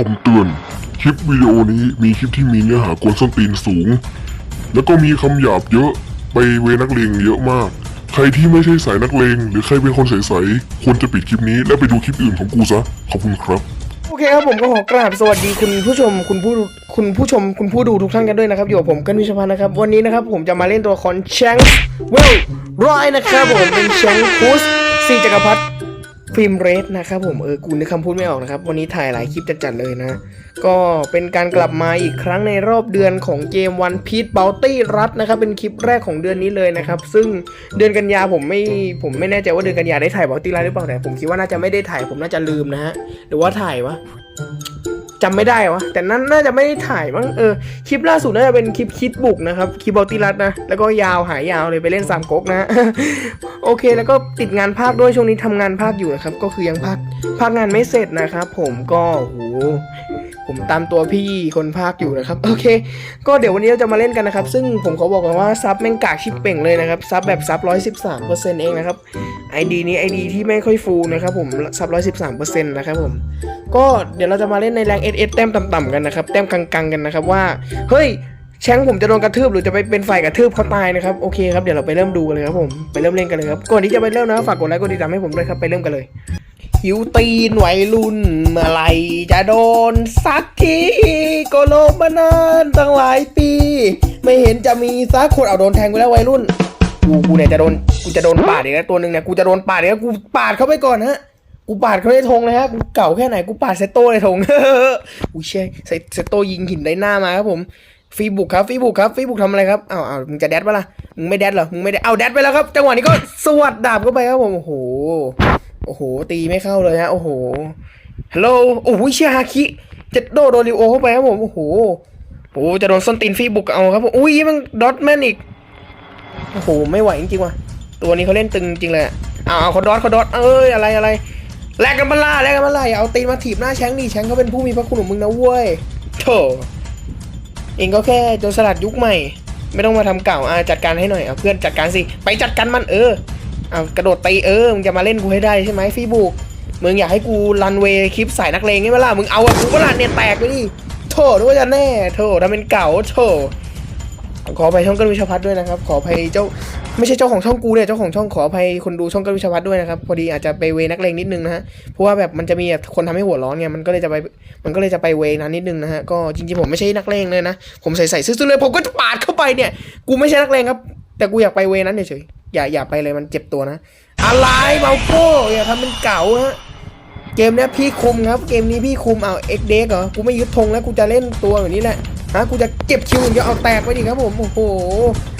คำเตือน คลิปวิดีโอนี้มีคลิปที่มีเนื้อหากวนส้นตีนสูง แล้วก็มีคำหยาบเยอะ ไปเวนักเลงเยอะมาก ใครที่ไม่ใช่สายนักเลง หรือใครเป็นคนใสๆควรจะปิดคลิปนี้และไปดูคลิปอื่นของกูซะ ขอบคุณครับโอเคครับผมก็ขอกราบสวัสดีคุณผู้ชมคุณผู้คุณผู้ชมคุณผู้ดูทุกท่านกันด้วยนะครับอยู่กับผมกันวิชพันธ์นะครับวันนี้นะครับผมจะมาเล่นตัวละคอนแชงเวลรอยนะครับผมเป็นแชงคูสซีจักรพรรดิ ฟิล์มเรสนะครับผมเออกูนึกคำพูดไม่ออกนะครับ วันนี้ถ่ายหลายคลิปจัดๆเลยนะ ก็เป็นการกลับมาอีกครั้งในรอบเดือนของเกมวันพีทเบลตี้รัตนะครับ เป็นคลิปแรกของเดือนนี้เลยนะครับ ซึ่งเดือนกันยาผมไม่ผมไม่แน่ใจว่าเดือนกันยาได้ถ่ายเบลตี้รัตหรือเปล่าแต่ผมคิดว่าน่าจะไม่ได้ถ่ายผมน่าจะลืมนะฮะหรือว่าถ่ายวะ จำไม่ได้วะแต่นั้นน่าจะไม่ได้ถ่ายมั้งเออคลิปล่าสุดน่าจะเป็นคลิปคิดบุกนะครับคลิปบอลติรัตนะแล้วก็ยาวหายยาวเลยไปเล่นสามก๊กนะ โอเคแล้วก็ติดงานภาคด้วยช่วงนี้ทำงานภาคอยู่นะครับก็คือยังภาคภาคงานไม่เสร็จนะครับผมก็โห ผมตามตัวพี่คนภาคอยู่นะครับ โอเค ก็เดี๋ยววันนี้เราจะมาเล่นกันนะครับ ซึ่งผมขอบอกก่อนว่าซับแม่งกากชิปเป่งเลยนะครับซับแบบซับร้อยสิบสามเปอร์เซ็นต์เองนะครับไอดีนี้ไอดีที่ไม่ค่อยฟูลนะครับผมซับร้อยสิบสามเปอร์เซ็นต์นะครับผมก็เดี๋ยวเราจะมาเล่นในแรงเอสเอสแต้มต่ำๆกันนะครับแต้มกลางๆกันนะครับว่าเฮ้ยแชงผมจะโดนกระทืบหรือจะไปเป็นฝ่ายกระทืบเขาตายนะครับโอเคครับเดี๋ยวเราไปเริ่มดูกันเลยครับผมไปเริ่มเล่นกันเลยครับก่อนที่จะไปเริ่มนะฝากกดไลค์กดติดตามให้ผมด้วยครับไปเริ่มกันเลย หิวตีนวัยรุ่น เมื่อไหรจะโดนสักทีก็โลภมานานตั้งหลายปี ไม่เห็นจะมีสักคนเอาโดนแทงไปแล้ววัยรุ่น กูกูเนี่ยจะโดนกูจะโดนปาดอีกแล้วตัวหนึ่งเนี่ยกูจะโดนปาดอีกแล้วกูปาดเข้าไปก่อนฮะกูปาดเขาได้ธงเลยฮะ กูเก่าแค่ไหน กูปาดเซตโต้เลยธงกูเช่เซเซตโต้ยิงหินได้หน้ามาครับผมฟีบุกครับฟีบุกครับฟีบุกทำอะไรครับอ้าวอ้าวมึงจะแดดปะล่ะมึงไม่แดดเหรอมึงไม่แดดเอาแดดไปแล้วครับ จังหวะนี้ก็สวัสดดาบเข้าไปครับผมโอ้โห โอ้โห ตีไม่เข้าเลยฮะ โอ้โห ฮัลโหล โอ้โหเชียฮาคิจ็ดโดโดริโอเข้าไปครับผม โอ้โห โอ้จะโดนส้นตีนฟีบุกเอาครับผม อุ้ยมันดอทแมนอีก โอ้โห ไม่ไหวจริงๆว่ะ ตัวนี้เขาเล่นตึงจริงเลยอะเอาเอาเขาดอทเขาดอทเอ้ย อะไรอะไร แลกกันมาล่าแลกกันมาล่าอย่าเอาตีนมาถีบหน้าแชงดิแชงเขาเป็นผู้มีพระคุณของมึงนะเว้ยโธ่เองก็แค่โจรสลัดยุคใหม่ ไม่ต้องมาทำเก่าอะจัดการให้หน่อย เอาเพื่อนจัดการสิ ไปจัดการมันเออ เอากระโดดตีเออ มึงจะมาเล่นกูให้ได้ใช่ไหมฟีบุก มึงอยากให้กูรันเวย์คลิปสายนักเลงใช่ไหมล่ะ มึงเอาอะกูก็รันเนี่ยแตกไปดิโถนึกว่าจะแน่ โถทำเป็นเก่า โถ ขออภัยช่องกันวิชาพัฒน์ด้วยนะครับ ขออภัยเจ้า ไม่ใช่เจ้าของช่องกูเนี่ย เจ้าของช่องขออภัยคนดูช่องกันวิชาพัฒน์ด้วยนะครับ พอดีอาจจะไปเวนักเลงนิดนึงนะฮะ เพราะว่าแบบมันจะมีแบบคนทำให้หัวร้อนไง มันก็เลยจะไป มันก็เลยจะไปเวนั้นนิดนึงนะฮะ ก็จริงๆผมไม่ใช่นักเลงเลยนะ ผมใส่ใส่ซื่อเลย ผมก็จะปาดเข้าไปเนี่ย กูไม่ใช่นักเลงครับ แต่กูอยากไปเวนั้นเฉยๆอย่าอย่าไปเลยมันเจ็บตัวนะ อะไรเมาโก้อย่าทำเป็นเก่าฮะ เกมนี้พี่คุมครับ เกมนี้พี่คุมเอาเอ็กเด็กเหรอ กูไม่ยึดธงแล้วกูจะเล่นตัวแบบนี้แหละ ฮะ กูจะเก็บคิวอย่างเดียวเอาแตกไปดิครับผม โอ้โห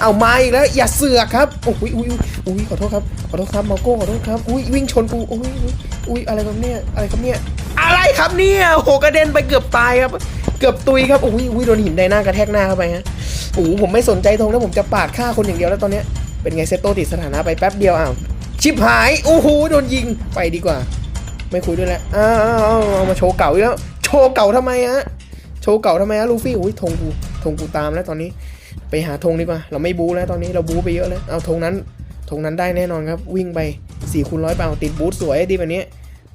เอามาอีกแล้ว อย่าเสือกครับ โอ้ยอุ้ยอุ้ยอุ้ยขอโทษครับ ขอโทษครับมาโก้ขอโทษครับ อุ้ยวิ่งชนกูอุ้ยอุ้ยอุ้ยอะไรครับเนี่ย อะไรครับเนี่ย อะไรครับเนี่ยโอ้โหกระเด็นไปเกือบตายครับ เกือบตุยครับ อุ้ยอุ้ยโดนหินไดหน้ากระแทกหน้าเข้าไปฮะ โอ้ผมไม่สนใจธงแล้วผมจะปาดฆ่าคนอย่างเดียวแล้วตอนเนี้ย เป็นไงเซตโตติดสถานะไปแป๊บเดียวอ้าว ชิบหาย โอ้โห โดนยิง ไปดีกว่า ไม่คุยด้วยแล้วอ้าวเอามาโชว์เก่าอีกแล้ว โชว์เก่าทำไมฮะ โชว์เก่าทำไมฮะลูฟี่ อุ้ยธงกูธงกูตามแล้วตอนนี้ ไปหาธงดีกว่า เราไม่บู๊แล้วตอนนี้ เราบู๊ไปเยอะแล้ว เอาธงนั้น ธงนั้นได้แน่นอนครับ วิ่งไป4ี่คูณร้อยเปล่าติดบูทสวยดีแบบนี้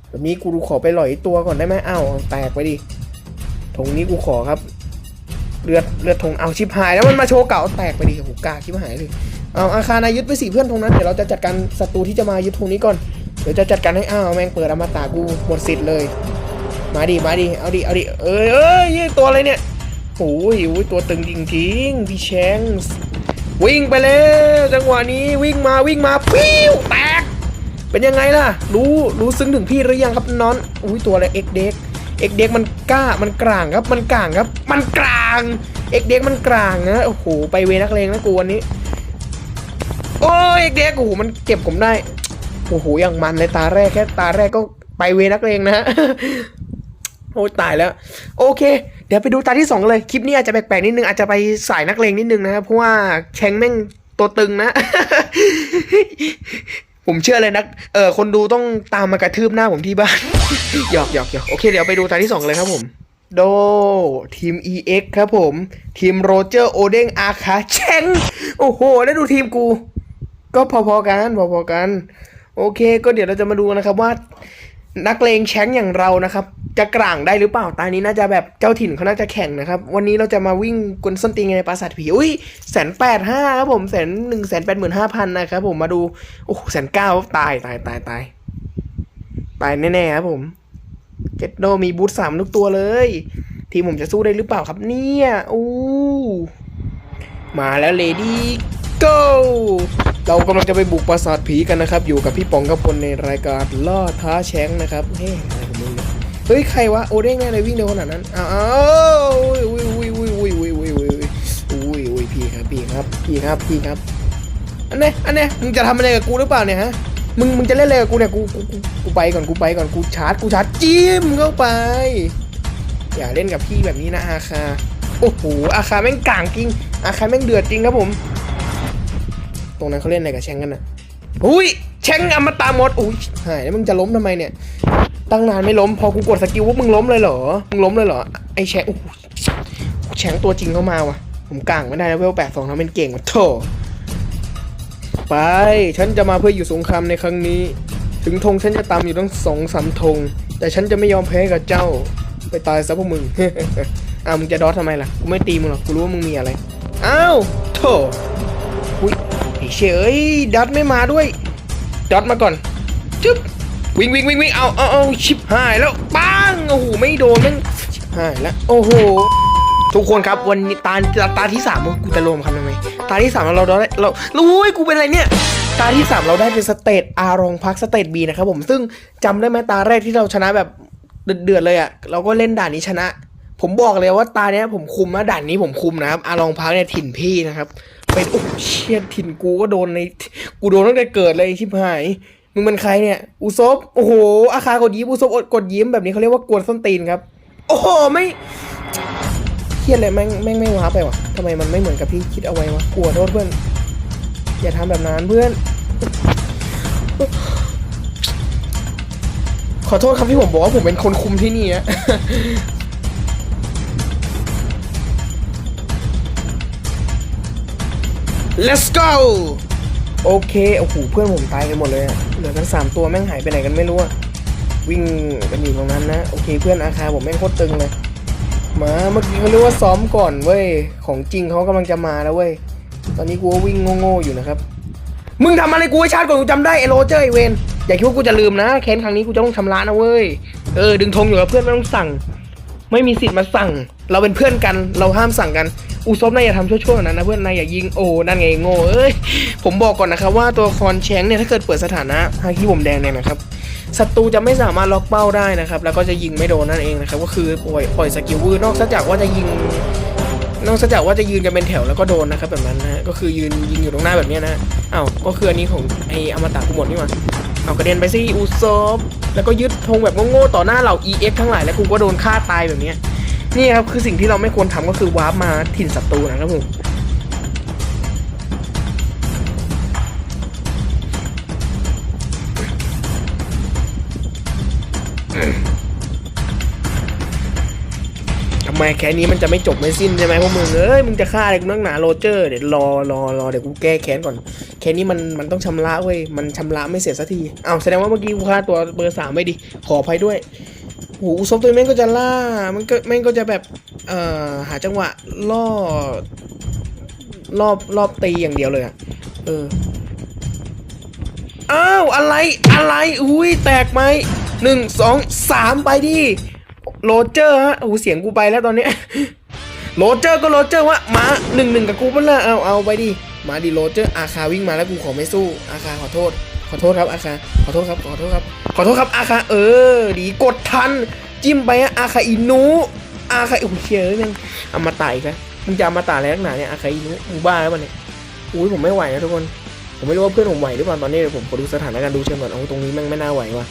แบบนี้กูดูขอไปหล่อยตัวก่อนได้ไหมอ้าวแตกไปดิ ธงนี้กูขอครับ เลือด เลือดธง เอาชิบหายแล้วมันมาโชว์เก่าแตกไปดิโอ้โหกาชิบหายเลย เอาอาคารนายึดไปสี่เพื่อนธงนั้น เดี๋ยวเราจะจัดการศัตรูที่จะมายึดธงนี้ก่อน เดี๋ยวจะจัดการให้อ้าวแม่งเปิดอมตะกูหมดสิทธิ์เลย มาดิมาดิเอาดิเอาดิเอ้ยเอ้ยยี่ตัวอะไรเนี่ยโอ้ยโอ้ยตัวตึงจริงๆพี่แชงวิ่งไปแล้วจังหวะนี้วิ่งมาวิ่งมาปิ้วแตกเป็นยังไงล่ะ รู้รู้ซึ้งถึงพี่หรือยังครับน้องอุ้ยตัวอะไรเอ็กเด็กเอ็กเด็กมันกล้ามันกลางครับมันกลางครับ มันกลางเอ็กเด็กมันกลางนะโอ้โหไปเวนักเลงนะกูวันนี้โอ้ยเด็กโอ้โหมันเก็บผมได้ โอ้โหอย่างมันเลยตาแรกแค่ตาแรกก็ไปเวนักเลงนะฮะโอ้ตายแล้ว โอเค เดี๋ยวไปดูตาที่สองเลย คลิปนี้อาจจะแปลกๆนิดนึง อาจจะไปสายนักเลงนิดนึงนะครับเพราะว่าแชงแม่งตัวตึงนะ ผมเชื่อเลยนะเออคนดูต้องตามมากระทืบหน้าผมที่บ้านหยอกหยอกหยอกโอเคเดี๋ยวไปดูตาที่สองเลยครับผม โดทีม EX ครับผม ทีมโรเจอร์โอเด้งอาคาแชงโอ้โห แล้วดูทีมกู ก็พอๆกันพอๆกัน โอเค ก็เดี๋ยวเราจะมาดูนะครับว่า นักเลงแชงอย่างเรานะครับ จะกลางได้หรือเปล่าตานี้น่าจะแบบเจ้าถิ่นเขาน่าจะแข่งนะครับ วันนี้เราจะมาวิ่งกวนส้นตีนในปราสาทผีอุ้ยแสนแปดห้าครับผมแสนหนึ่งแสนแปดหมื่นห้าพันนะครับผมมาดูโอ้แสนเก้าตายตายตายตายตายแน่ๆครับผมเจ็ดโดมีบูทสามทุกตัวเลย ทีมผมจะสู้ได้หรือเปล่าครับเนี่ยอู้มาแล้วเลดี้ go เรากำลังจะไปบุกปราสาทผีกันนะครับ อยู่กับพี่ป๋องกับพลในรายการล่าท้าแชงนะครับเฮ้ยอะไรของมึงเฮ้ยใครวะโอเด้งแน่เลยวิ่งเร็วขนาดนั้นอ้าวอ้าวอุ้ยอุ้ยอุ้ยอุ้ยอุ้ยอุ้ยอุ้ยอุ้ยอุ้ยพี่ครับพี่ครับพี่ครับพี่ครับอันเนี้ยอันเนี้ยมึงจะทำอะไรกับกูหรือเปล่าเนี่ยฮะมึงมึงจะเล่นอะไรกับกูเนี่ยกูกูกูกูไปก่อนกูไปก่อนกูชาร์จกูชาร์จจิ้มเข้าไป อย่าเล่นกับพี่แบบนี้นะอาคาโอ้โหอาคาแม่งกลางจริงอาคาแม่งเดือดจริงครับผม ตรงนั้นเขาเล่นอะไรกับแชงกันนะอุ้ยแชงอมตะหมดอุ้ยหายแล้วมึงจะล้มทำไมเนี่ย ตั้งนานไม่ล้ม พอกูกดสกิลว่ามึงล้มเลยเหรอ มึงล้มเลยเหรอ ไอแชงโอ้แชงตัวจริงเข้ามาว่ะ ผมกลางไม่ได้แล้วเวลแปดสองทำเป็นเก่งว่ะโถไป ฉันจะมาเพื่ออยู่สงครามในครั้งนี้ ถึงธงฉันจะตามอยู่ตั้งสองสามธง แต่ฉันจะไม่ยอมแพ้กับเจ้า ไปตายซะพวกมึงอ้าวมึงจะดอททำไมล่ะ กูไม่ตีมึงหรอก กูรู้ว่ามึงมีอะไร อ้าวโถอะ เชยดัดไม่มาด้วยดัดมาก่อนจึ๊บวิ่งวิ่งวิ่งวิ่งเอาเอาเอาชิบหายแล้วปังโอ้โหไม่โดนม่งชิบหายแล้วโอ้โหทุกคนครับวันนี้ตาตาที่สามกูจะรวมคำทำไมตาที่สามเราได้เราเราอุ้ยกูเป็นอะไรเนี่ยตาที่สามเราได้เป็นสเตตอารองพักสเตตบีนะครับผมซึ่งจำได้ไหมตาแรกที่เราชนะแบบเดือดเลยอะเราก็เล่นด่านนี้ชนะ ผมบอกเลยว่าตาเนี้ยผมคุมนะด่านนี้ผมคุมนะครับอารองพักเนี่ยถิ่นพี่นะครับ เป็นโอ้เชียถิ่นกูก็โดนในกูโดนตั้งแต่เกิดเลยชิบหายมึงเป็นใครเนี่ย อุซบโอ้โห อาคากดยิ้มอุซบกดยิ้มแบบนี้เขาเรียกว่ากวนส้นตีนครับ โอ้โหไม่เครียดเลยแม่งแม่งไม่ว้าไปวะทำไมมันไม่เหมือนกับที่คิดเอาไว้วะกลัวโทษเพื่อน อย่าทำแบบนั้นเพื่อน ขอโทษครับที่ผมบอกว่าผมเป็นคนคุมที่นี่อะ let's go โอเคโอ้โหเพื่อนผมตายกันหมดเลยอะเหลือกันสามตัวแม่งหายไปไหนกันไม่รู้อะวิ่งกันอยู่ตรงนั้นนะ โอเคเพื่อนอาคาผมแม่งโคตรตึงเลย มาเมื่อกี้เขาเรียกว่าซ้อมก่อนเว้ย ของจริงเขากำลังจะมาแล้วเว้ย ตอนนี้กูก็วิ่งโง่ๆอยู่นะครับ มึงทำอะไรกูให้ชาติก่อนกูจำได้ไอโรเจอร์ไอเวนอย่าคิดว่ากูจะลืมนะแค้นครั้งนี้กูจะต้องชำระนะเว้ย เออดึงธงอยู่กับเพื่อนไม่ต้องสั่ง ไม่มีสิทธิ์มาสั่ง เราเป็นเพื่อนกัน เราห้ามสั่งกัน อุซบนายอย่าทำชั่วๆนั้นนะเพื่อนนายอย่ายิง โอ้นั่นไงโง่เอ้ย ผมบอกก่อนนะครับว่าตัวคอนแชงเนี่ยถ้าเกิดเปิดสถานะฮาคิผมแดงเนี่ยนะครับศัตรูจะไม่สามารถล็อกเป้าได้นะครับ แล้วก็จะยิงไม่โดนนั่นเองนะครับ ก็คือปล่อยปล่อยสกิลวือนอกจากว่าจะยิง นอกจากว่าจะยืนกันเป็นแถวแล้วก็โดนนะครับแบบนั้นนะ ก็คือยืนยิงอยู่ตรงหน้าแบบนี้นะอ้าวก็คืออันนี้ของไออมตะกูหมดนี่หว่าเอากระเด็นไปสิอุซบแล้วก็ยึดธงแบบโง่ๆต่อหน้าเหล่า EX ทั้งหลายแล้วกูก็โดนฆ่าตายแบบนี้ นี่ครับคือสิ่งที่เราไม่ควรทำก็คือวาร์ปมาถิ่นศัตรูนะครับผมทำไมแค่นี้มันจะไม่จบไม่สิ้นใช่ไหมพวกมึงเอ้ยมึงจะฆ่าอะไรกูนักหนาโรเจอร์เดี๋ยวรอรอรอเดี๋ยวกูแก้แค้นก่อน แค่นี้มันมันต้องชำระเว้ยมันชำระไม่เสร็จสักทีอ้าวแสดงว่าเมื่อกี้กูฆ่าตัวเบอร์สามไม่ดีขออภัยด้วย หอุซบตัวแม่งก็จะล่า มันก็แม่งก็จะแบบ เอ่อ หาจังหวะล่อรอบรอบตีอย่างเดียวเลยอะเออ อ้าว อะไร อะไร อุ้ย แตกไหม หนึ่ง สอง สามไปดิ โรเจอร์ฮะโอ้เสียงกูไปแล้วตอนเนี้ยโรเจอร์ก็โรเจอร์วะ มาหนึ่งหนึ่งกับกูเปะล่าเอาเอาไปดิ มาดิโรเจอร์ อาคาวิ่งมาแล้วกูขอไม่สู้ อาคาขอโทษ อโทษครับอาคาขอโทษครับ ขอโทษครับ ขอโทษครับอาคาเออ ดีกดทัน จิ้มไปอะอาคาอินูอาคาโอ้เชี่ยเอ้ยแม่งเอามาตายอีกแล้วมึงจะมาตายอะไรนักหนาเนี่ยอาคาอินุมึงบ้าแล้วมันเนี่ยอุ้ยผมไม่ไหวนะทุกคน ผมไม่รู้ว่าเพื่อนผมไหวหรือเปล่าตอนนี้เดี๋ยวผมขอดูสถานการณ์ดูเชิงก่อนเอาตรงนี้แม่งไม่น่าไหวว่ะ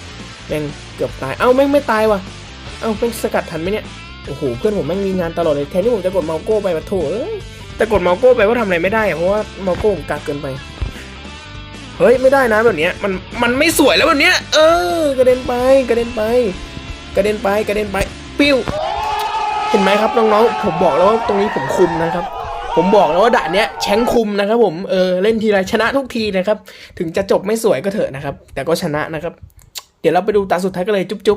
แม่งเกือบตาย เอ้าแม่งไม่ตายว่ะ เอ้าแม่งสกัดทันไหมเนี่ย โอ้โหเพื่อนผมแม่งมีงานตลอดเลยแทนที่ผมจะกดเมาโก้ไปมาโถเอ้ยแต่กดเมาโก้ไปก็ทำอะไรไม่ได้อะเพราะว่าเมาโก้ผมกากเกินไป เฮ้ยไม่ได้นะแบบเนี้ยมันมันไม่สวยแล้วแบบเนี้ยเออกระเด็นไปกระเด็นไปกระเด็นไปกระเด็นไปปิ้วเห็นไหมครับน้องๆผมบอกแล้วว่าตรงนี้ผมคุมนะครับ ผมบอกแล้วว่าด่านเนี้ยแชงคุมนะครับ ผมเออเล่นทีไรชนะทุกทีนะครับ ถึงจะจบไม่สวยก็เถอะนะครับ แต่ก็ชนะนะครับ เดี๋ยวเราไปดูตาสุดท้ายกันเลยจุ๊บจุ๊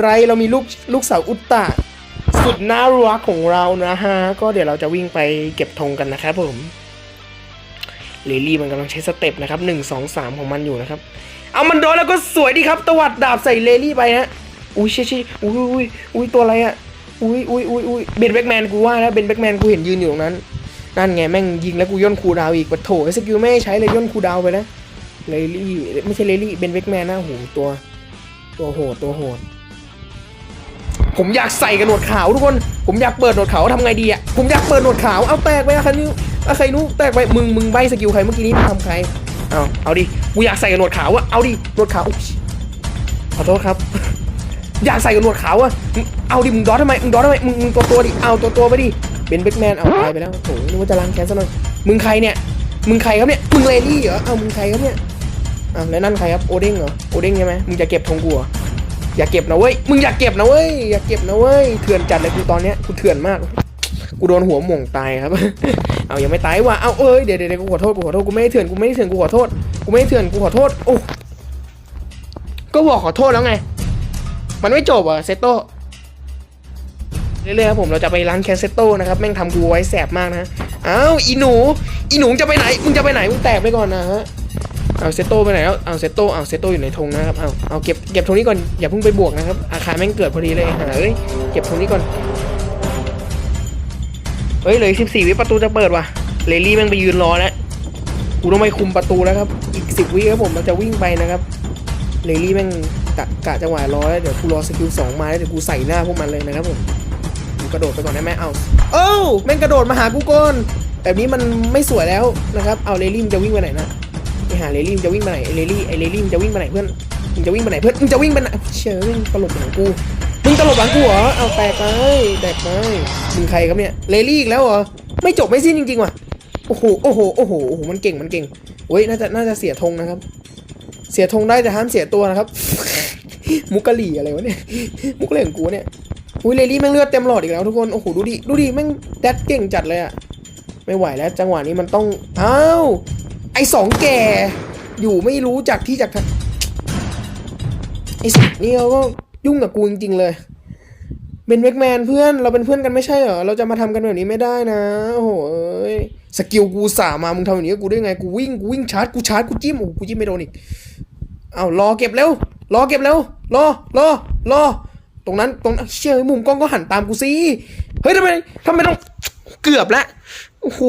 ไรเรามีลูกลูกสาวอุตตะสุดน่ารักของเรานะฮะ ก็เดี๋ยวเราจะวิ่งไปเก็บธงกันนะครับผมเลลี่มันกำลังใช้สเต็ปนะครับหนึ่งสองสามของมันอยู่นะครับ เอามันโดนแล้วก็สวยดีครับตวัดดาบใส่เลลี่ไปฮะอุ้ยเชี่ยเชี่อุ้ยอุ้ยอุ้ยตัวอะไรอะอุ้ยอุ้ยอุ้ยอุ้ยเบนแบ็กแมนกูว่าแล้วเบนแบ็กแมนกูเห็นยืนอยู่ตรงนั้นนั่นไงแม่งยิงแล้วกูย่นคูดาวอีกปะโถไอ้สกิลไม่ใช้เลยย่นคูดาวไปแล้วเลลี่ไม่ใช่เลลี่เบนแบ็กแมนนะโหตัว ตัวโหดตัวโหด ผมอยากใส่กันหนวดขาวทุกคน ผมอยากเปิดหนวดขาวทำไงดีอะ ผมอยากเปิดหนวดขาวเอาแตกไปอะใครนิ้อะใครนู้แตกไป มึง มึงใบสกิลใครเมื่อกี้นี้มึงทำใคร เอาเอาดิ กูอยากใส่กันหนวดขาวอะเอาดิ หนวดขาวอุ๊ยขอโทษครับ อยากใส่กันหนวดขาวอะเอาดิ มึงดอททำไม มึงดอททำไม มึงมึงตัวตัวดิ เอาตัวตัวไปดิ เป็นแบ็กแมน เอาตายไปแล้วโถนึกว่าจะล้างแค้นซะหน่อย มึงใครเนี่ย มึงใครครับเนี่ย มึงเลดี้เหรอ เอามึงใครครับเนี่ยอ้าแล้วนั่นใครครับ โอเด้งเหรอ โอเด้งใช่ไหมมึงจะเก็บธงกูเหรอ อย่าเก็บนะเว้ย มึงอย่าเก็บนะเว้ย อย่าเก็บนะเว้ย เถื่อนจัดเลยกูตอนเนี้ย กูเถื่อนมาก กูโดนหัวหม่งตายครับ เอายังไม่ตายว่ะ เอาเอ้ย เดี๋ยวเดี๋ยวกูขอโทษ กูขอโทษ กูไม่ได้เถื่อน กูไม่ได้เถื่อน กูขอโทษ กูไม่ได้เถื่อน กูขอโทษ โอ้ ก็บอกขอโทษแล้วไง มันไม่จบอะเซโต้เรื่อยๆครับผม เราจะไปล้างแคนเซโต้นะครับ แม่งทำกูไว้แสบมากนะ อ้าว อีหนู อีหนูจะไปไหน มึงจะไปไหน มึงแตกไปก่อนนะฮะ เอาเซโต้ไปไหนแล้วเอาเซโต้เอาเซโต้อยู่ในธงนะครับเอาเอาเก็บเก็บธงนี้ก่อนอย่าเพิ่งไปบวกนะครับอาคารแม่งเกิดพอดีเลยหาเอ้ยเก็บธงนี้ก่อนเฮ้ยเหลยสิบสี่วิประตูจะเปิดว่ะเลลี่แม่งไปยืนรอแล้วกูต้องไปคุมประตูแล้วครับ อีกสิบวิครับผมเราจะวิ่งไปนะครับเลลี่แม่งกะกะจังหวะรอแล้วเดี๋ยวกูรอสกิลสองมาแล้วเดี๋ยวกูใส่หน้าพวกมันเลยนะครับผมกูกระโดดไปก่อนได้ไหมเอาเอ้าแม่งกระโดดมาหากูก่อนแบบนี้มันไม่สวยแล้วนะครับ เอาเลลี่มันจะวิ่งไปไหนนะ หาเลลี่จะวิ่งไปไหนเลลี่ไอเลลี่จะวิ่งไปไหนเพื่อนมึงจะวิ่งไปไหนเพื่อนมึงจะวิ่งไปไหนเชื่อมึงตลบหลังกูมึงตลบหลังกูเหรอเอาแตกไปแตกไปมึงใครครับเนี่ยเลลี่อีกแล้วเหรอไม่จบไม่สิ้นจริงๆว่ะโอ้โหโอ้โหโอ้โหโอ้โหมันเก่งมันเก่งเว้ยน่าจะน่าจะเสียธงนะครับ เสียธงได้แต่ห้ามเสียตัวนะครับ มุกกะหลี่อะไรวะเนี่ยมุกกะหลี่ของกูเนี่ยอุ้ยเลลี่แม่งเลือดเต็มหลอดอีกแล้วทุกคนโอ้โหดูดิดูดิแม่งแดดเก่งจัดเลยอะไม่ไหวแล้ว จังหวะนี้มันต้องอ้าว ไอสองแก่ อยู่ไม่รู้จักที่จากไอสัตว์นี่เขาก็ยุ่งกับกูจริงๆเลยเป็นเวกแมนเพื่อนเราเป็นเพื่อนกันไม่ใช่เหรอ เราจะมาทำกันแบบนี้ไม่ได้นะ โอ้โหเอ้ยสกิลกูสามามึงทำอย่างนี้กูได้ไง กูวิ่งกูวิ่งชาร์จกูชาร์จกูจิ้มโอ้กูจิ้มไม่โดนอีกเอารอเก็บเร็ว รอเก็บเร็ว รอรอรอ ตรงนั้นตรงนั้นเชื่อมุมกล้องก็หันตามกูสิ เฮ้ยทำไมทำไมต้องเกือบแล้ว โอ้โห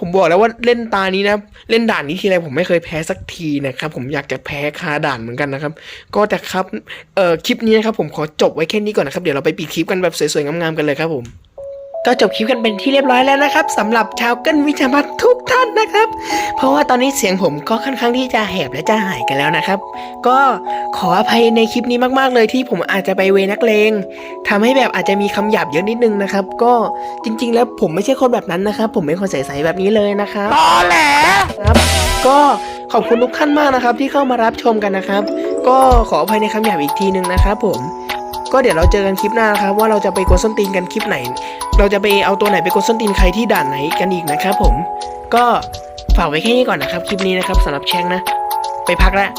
ผมบอกแล้วว่าเล่นตานี้นะเล่นด่านนี้ทีไรผมไม่เคยแพ้สักทีนะครับ ผมอยากจะแพ้คาด่านเหมือนกันนะครับ ก็แต่ครับเอ่อคลิปนี้นะครับผมขอจบไว้แค่นี้ก่อนนะครับเดี๋ยวเราไปปิดคลิปกันแบบสวยๆงามๆกันเลยครับผม ก็จบคลิปกันเป็นที่เรียบร้อยแล้วนะครับสำหรับชาวเกินวิชาพัฒน์ทุกท่านนะครับ เพราะว่าตอนนี้เสียงผมก็ค่อนข้างที่จะแหบและจะหายกันแล้วนะครับ ก็ขออภัยในคลิปนี้มากๆเลยที่ผมอาจจะไปเวนักเลงทำให้แบบอาจจะมีคำหยาบเยอะนิดนึงนะครับ ก็จริง ๆ แล้วผมไม่ใช่คนแบบนั้นนะครับ ผมเป็นคนใสๆแบบนี้เลยนะครับตอแหลครับ ก็ขอบคุณทุกท่านมากนะครับ ที่เข้ามารับชมกันนะครับ ก็ขออภัยในคำหยาบอีกทีนึงนะครับผม ก็เดี๋ยวเราเจอกันคลิปหน้านะครับ ว่าเราจะไปกดส้นตีนกันคลิปไหน เราจะไปเอาตัวไหนไปกดส้นตีนใครที่ด่านไหนกันอีกนะครับผม ก็ฝากไว้แค่นี้ก่อนนะครับ คลิปนี้นะครับสำหรับแชงนะ ไปพักแล้ว